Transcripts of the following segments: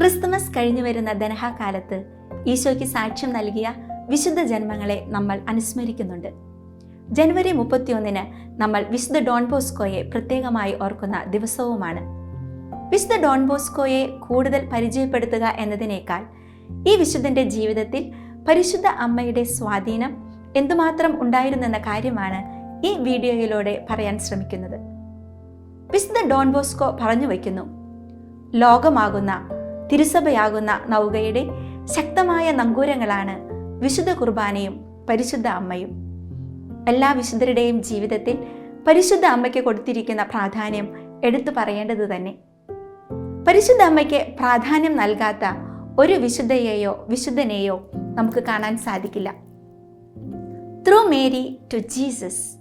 Christmas കഴിഞ്ഞു വരുന്ന ധനഹാകാലത്ത് ഈശോയ്ക്ക് സാക്ഷ്യം നൽകിയ വിശുദ്ധ ജന്മങ്ങളെ നമ്മൾ അനുസ്മരിക്കുന്നുണ്ട്. ജനുവരി മുപ്പത്തിയൊന്നിന് നമ്മൾ വിശുദ്ധ ഡോൺ ബോസ്കോയെ പ്രത്യേകമായി ഓർക്കുന്ന ദിവസവുമാണ്. വിശുദ്ധ ഡോൺ ബോസ്കോയെ കൂടുതൽ പരിചയപ്പെടുത്തുക എന്നതിനേക്കാൾ ഈ വിശുദ്ധന്റെ ജീവിതത്തിൽ പരിശുദ്ധ അമ്മയുടെ സ്വാധീനം എന്തുമാത്രം ഉണ്ടായിരുന്നെന്ന കാര്യമാണ് ഈ വീഡിയോയിലൂടെ പറയാൻ ശ്രമിക്കുന്നത്. വിശുദ്ധ ഡോൺ ബോസ്കോ പറഞ്ഞു വയ്ക്കുന്നു ലോകമാകുന്ന തിരുസഭയാകുന്ന നൗകയുടെ ശക്തമായ നങ്കൂരങ്ങളാണ് വിശുദ്ധ കുർബാനയും പരിശുദ്ധ അമ്മയും. എല്ലാ വിശുദ്ധരുടെയും ജീവിതത്തിൽ പരിശുദ്ധ അമ്മയ്ക്ക് കൊടുത്തിരിക്കുന്ന പ്രാധാന്യം എടുത്തു പറയേണ്ടത് തന്നെ. പരിശുദ്ധ അമ്മയ്ക്ക് പ്രാധാന്യം നൽകാത്ത ഒരു വിശുദ്ധയെയോ വിശുദ്ധനെയോ നമുക്ക് കാണാൻ സാധിക്കില്ല. ത്രൂ മേരി ടു ജീസസ്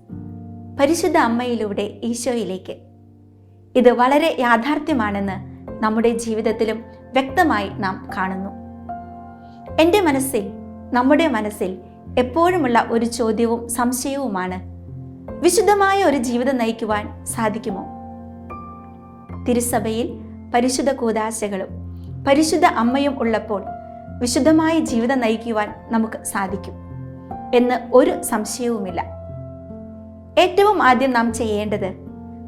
പരിശുദ്ധ അമ്മയിലൂടെ ഈശോയിലേക്ക്. ഇത് വളരെ യാഥാർത്ഥ്യമാണെന്ന് നമ്മുടെ ജീവിതത്തിലും വ്യക്തമായി നാം കാണുന്നു. എന്റെ മനസ്സിൽ നമ്മുടെ മനസ്സിൽ എപ്പോഴുമുള്ള ഒരു ചോദ്യവും സംശയവുമാണ് വിശുദ്ധമായ ഒരു ജീവിതം നയിക്കുവാൻ സാധിക്കുമോ? തിരുസഭയിൽ പരിശുദ്ധ കൂതാശകളും പരിശുദ്ധ അമ്മയും ഉള്ളപ്പോൾ വിശുദ്ധമായ ജീവിതം നയിക്കുവാൻ നമുക്ക് സാധിക്കും എന്ന് ഒരു സംശയവുമില്ല. ഏറ്റവും ആദ്യം നാം ചെയ്യേണ്ടത്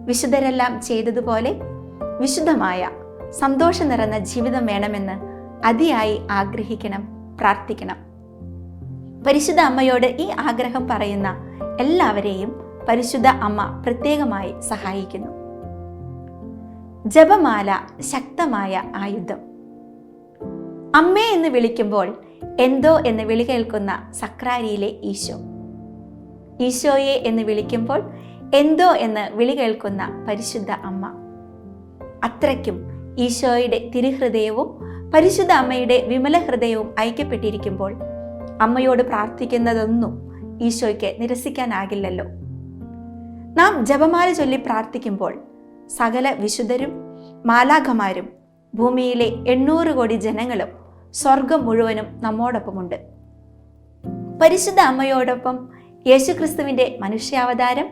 വിശുദ്ധരെല്ലാം ചെയ്തതുപോലെ വിശുദ്ധമായ സന്തോഷം നിറഞ്ഞ ജീവിതം വേണമെന്ന് അതിയായി ആഗ്രഹിക്കണം പ്രാർത്ഥിക്കണം. പരിശുദ്ധ അമ്മയോട് ഈ ആഗ്രഹം പറയുന്ന എല്ലാവരെയും പരിശുദ്ധ അമ്മ പ്രത്യേകമായി സഹായിക്കുന്നു. ജപമാല ശക്തമായ ആയുധം. അമ്മേ എന്ന് വിളിക്കുമ്പോൾ എന്തോ എന്ന് വിളി കേൾക്കുന്ന സക്രാരിയിലെ ഈശോ. ഈശോയെ എന്ന് വിളിക്കുമ്പോൾ എന്തോ എന്ന് വിളി കേൾക്കുന്ന പരിശുദ്ധ അമ്മ. അത്രയ്ക്കും ഈശോയുടെ തിരുഹൃദയവും പരിശുദ്ധ അമ്മയുടെ വിമല ഹൃദയവും ഐക്യപ്പെട്ടിരിക്കുമ്പോൾ അമ്മയോട് പ്രാർത്ഥിക്കുന്നതൊന്നും ഈശോയ്ക്ക് നിരസിക്കാനാകില്ലല്ലോ. നാം ജപമാല ചൊല്ലി പ്രാർത്ഥിക്കുമ്പോൾ സകല വിശുദ്ധരും മാലാഖമാരും ഭൂമിയിലെ എണ്ണൂറ് കോടി ജനങ്ങളും സ്വർഗം മുഴുവനും നമ്മോടൊപ്പമുണ്ട്. പരിശുദ്ധ അമ്മയോടൊപ്പം യേശുക്രിസ്തുവിന്റെ മനുഷ്യാവതാരം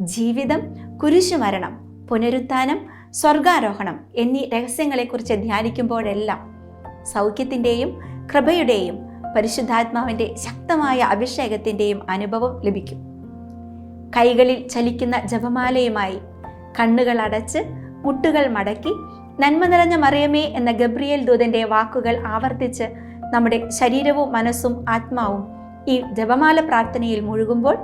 ജീവിതം കുരിശുമരണം പുനരുത്ഥാനം സ്വർഗാരോഹണം എന്നീ രഹസ്യങ്ങളെക്കുറിച്ച് ധ്യാനിക്കുമ്പോഴെല്ലാം സൗഖ്യത്തിന്റെയും കൃപയുടെയും പരിശുദ്ധാത്മാവിന്റെ ശക്തമായ അഭിഷേകത്തിന്റെയും അനുഭവം ലഭിക്കും. കൈകളിൽ ചലിക്കുന്ന ജപമാലയുമായി കണ്ണുകൾ അടച്ച് മുട്ടുകൾ മടക്കി നന്മ നിറഞ്ഞ മറിയമേ എന്ന ഗബ്രിയേൽ ദൂതന്റെ വാക്കുകൾ ആവർത്തിച്ച് നമ്മുടെ ശരീരവും മനസ്സും ആത്മാവും ഈ ജപമാല പ്രാർത്ഥനയിൽ മുഴുകുമ്പോൾ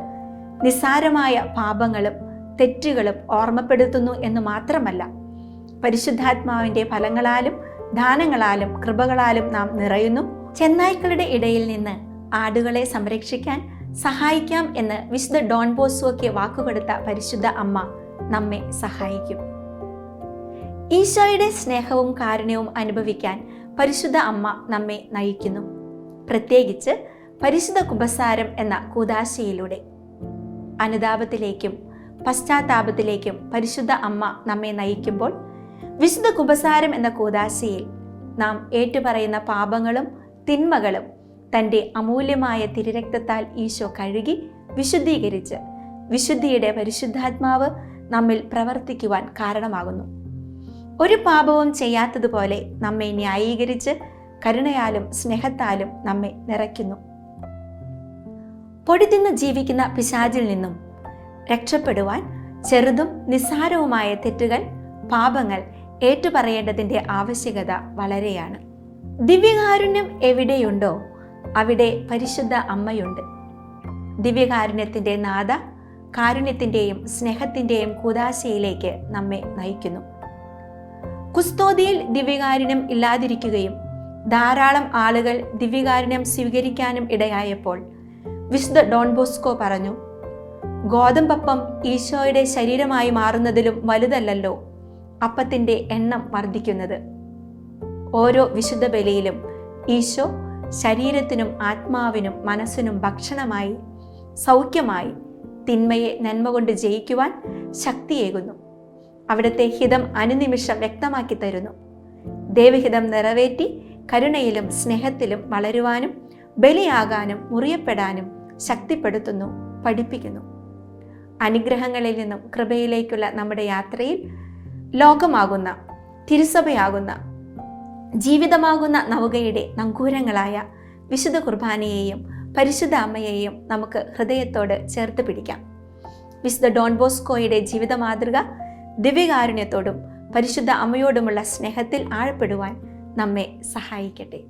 നിസ്സാരമായ പാപങ്ങളും തെറ്റുകളും ഓർമ്മപ്പെടുത്തുന്നു എന്ന് മാത്രമല്ല പരിശുദ്ധാത്മാവിന്റെ ഫലങ്ങളാലും ദാനങ്ങളാലും കൃപകളാലും നാം നിറയുന്നു. ചെന്നായ്ക്കളുടെ ഇടയിൽ നിന്ന് ആടുകളെ സംരക്ഷിക്കാൻ സഹായിക്കാം എന്ന് വിശുദ്ധ ഡോൺ ബോസുവൊക്കെ വാക്കുകൊടുത്ത പരിശുദ്ധ അമ്മ നമ്മെ സഹായിക്കും. ഈശോയുടെ സ്നേഹവും കാരുണ്യവും അനുഭവിക്കാൻ പരിശുദ്ധ അമ്മ നമ്മെ നയിക്കുന്നു. പ്രത്യേകിച്ച് പരിശുദ്ധ കുബസാരം എന്ന കൂതാശയിലൂടെ അനുതാപത്തിലേക്കും പശ്ചാത്താപത്തിലേക്കും പരിശുദ്ധ അമ്മ നമ്മെ നയിക്കുമ്പോൾ വിശുദ്ധ കുബസാരം എന്ന കൂതാശയിൽ നാം ഏറ്റുപറയുന്ന പാപങ്ങളും തിന്മകളും തന്റെ അമൂല്യമായ തിരുരക്തത്താൽ ഈശോ കഴുകി വിശുദ്ധീകരിച്ച് വിശുദ്ധിയുടെ പരിശുദ്ധാത്മാവ് നമ്മിൽ പ്രവർത്തിക്കുവാൻ കാരണമാകുന്നു. ഒരു പാപവും ചെയ്യാത്തതുപോലെ നമ്മെ ന്യായീകരിച്ച് കരുണയാലും സ്നേഹത്താലും നമ്മെ നിറയ്ക്കുന്നു. പൊടി തിന്ന് ജീവിക്കുന്ന പിശാചിൽ നിന്നും രക്ഷപ്പെടുവാൻ ചെറുതും നിസ്സാരവുമായ തെറ്റുകൾ പാപങ്ങൾ ഏറ്റുപറയേണ്ടതിന്റെ ആവശ്യകത വളരെയാണ്. ദിവ്യകാരുണ്യം എവിടെയുണ്ടോ അവിടെ പരിശുദ്ധ അമ്മയുണ്ട്. ദിവ്യകാരുണ്യത്തിന്റെ നാഥ കാരുണ്യത്തിന്റെയും സ്നേഹത്തിന്റെയും കൂതാശയിലേക്ക് നമ്മെ നയിക്കുന്നു. കുസ്തോതിയിൽ ദിവ്യകാരുണ്യം ഇല്ലാതിരിക്കുകയും ധാരാളം ആളുകൾ ദിവ്യകാരുണ്യം സ്വീകരിക്കാനും ഇടയായപ്പോൾ വിശുദ്ധ ഡോൺ ബോസ്കോ പറഞ്ഞു ഗോതമ്പപ്പം ഈശോയുടെ ശരീരമായി മാറുന്നതിലും വലുതല്ലല്ലോ അപ്പത്തിന്റെ എണ്ണം വർദ്ധിക്കുന്നത്. ഓരോ വിശുദ്ധ ബലിയിലും ഈശോ ശരീരത്തിനും ആത്മാവിനും മനസ്സിനും ഭക്ഷണമായി സൗഖ്യമായി തിന്മയെ നന്മ കൊണ്ട് ജയിക്കുവാൻ ശക്തിയേകുന്നു. അവിടുത്തെ ഹിതം അനുനിമിഷം വ്യക്തമാക്കി തരുന്നു. ദേവഹിതം നിറവേറ്റി കരുണയിലും സ്നേഹത്തിലും വളരുവാനും ബലിയാകാനും മുറിയപ്പെടാനും ശക്തിപ്പെടുത്തുന്നു പഠിപ്പിക്കുന്നു. അനുഗ്രഹങ്ങളിൽ നിന്നും കൃപയിലേക്കുള്ള നമ്മുടെ യാത്രയിൽ ലോകമാകുന്ന തിരുസഭയാകുന്ന ജീവിതമാകുന്ന നവകയുടെ നങ്കൂരങ്ങളായ വിശുദ്ധ കുർബാനയെയും പരിശുദ്ധ അമ്മയെയും നമുക്ക് ഹൃദയത്തോട് ചേർത്ത് പിടിക്കാം. വിശുദ്ധ ഡോൺ ബോസ്കോയുടെ ജീവിത മാതൃക ദിവ്യകാരുണ്യത്തോടും പരിശുദ്ധ അമ്മയോടുമുള്ള സ്നേഹത്തിൽ ആഴപ്പെടുവാൻ നമ്മെ സഹായിക്കട്ടെ.